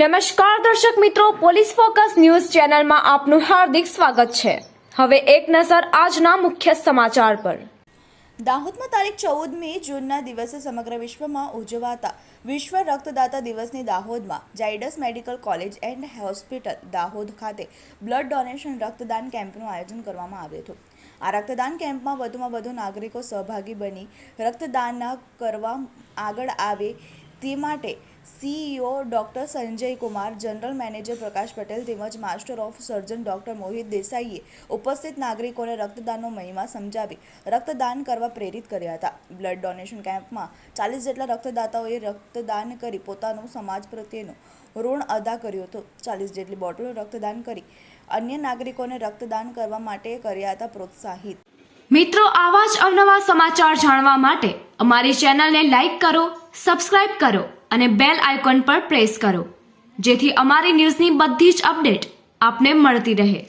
નમસ્કાર દર્શક મિત્રો, પોલીસ ફોકસ ન્યૂઝ ચેનલમાં આપનું હાર્દિક સ્વાગત છે. હવે એક નજર આજના મુખ્ય સમાચાર પર. દાહોદમાં તારીખ ચૌદમી જૂનના દિવસે સમગ્ર વિશ્વમાં ઉજવાતા વિશ્વ રક્તદાતા દિવસની દાહોદમાં Zydus medical college and hospital Dahod ખાતે બ્લડ ડોનેશન રક્તદાન કેમ્પનું આયોજન કરવામાં આવ્યું હતું. આ રક્તદાન કેમ્પમાં વધુમાં વધુ નાગરિકો સહભાગી બની રક્તદાન કરવા આગળ આવે તે માટે CEO doctor Sanjay Kumar, general manager Prakash Patel તેમજ master of surgeon doctor Mohit દેસાઈએ ઉપસ્થિત નાગરિકોને રક્તદાનનો મહિમા સમજાવી રક્તદાન કરવા પ્રેરિત કર્યા હતા. બ્લડ ડોનેશન કેમ્પમાં ચાલીસ જેટલા રક્તદાતાઓએ રક્તદાન કરી પોતાનું સમાજ પ્રત્યેનું ઋણ અદા કર્યું હતું. ચાલીસ જેટલી બોટલો રક્તદાન કરી અન્ય નાગરિકોને રક્તદાન કરવા માટે કર્યા હતા પ્રોત્સાહિત. મિત્રો, આવા જ અવનવા સમાચાર જાણવા માટે અમારી ચેનલને લાઈક કરો સબસ્ક્રાઇબ કરો અને બેલ આઇકોન પર પ્રેસ કરો, જેથી અમારી ન્યૂઝની બધી જ અપડેટ આપને મળતી રહે.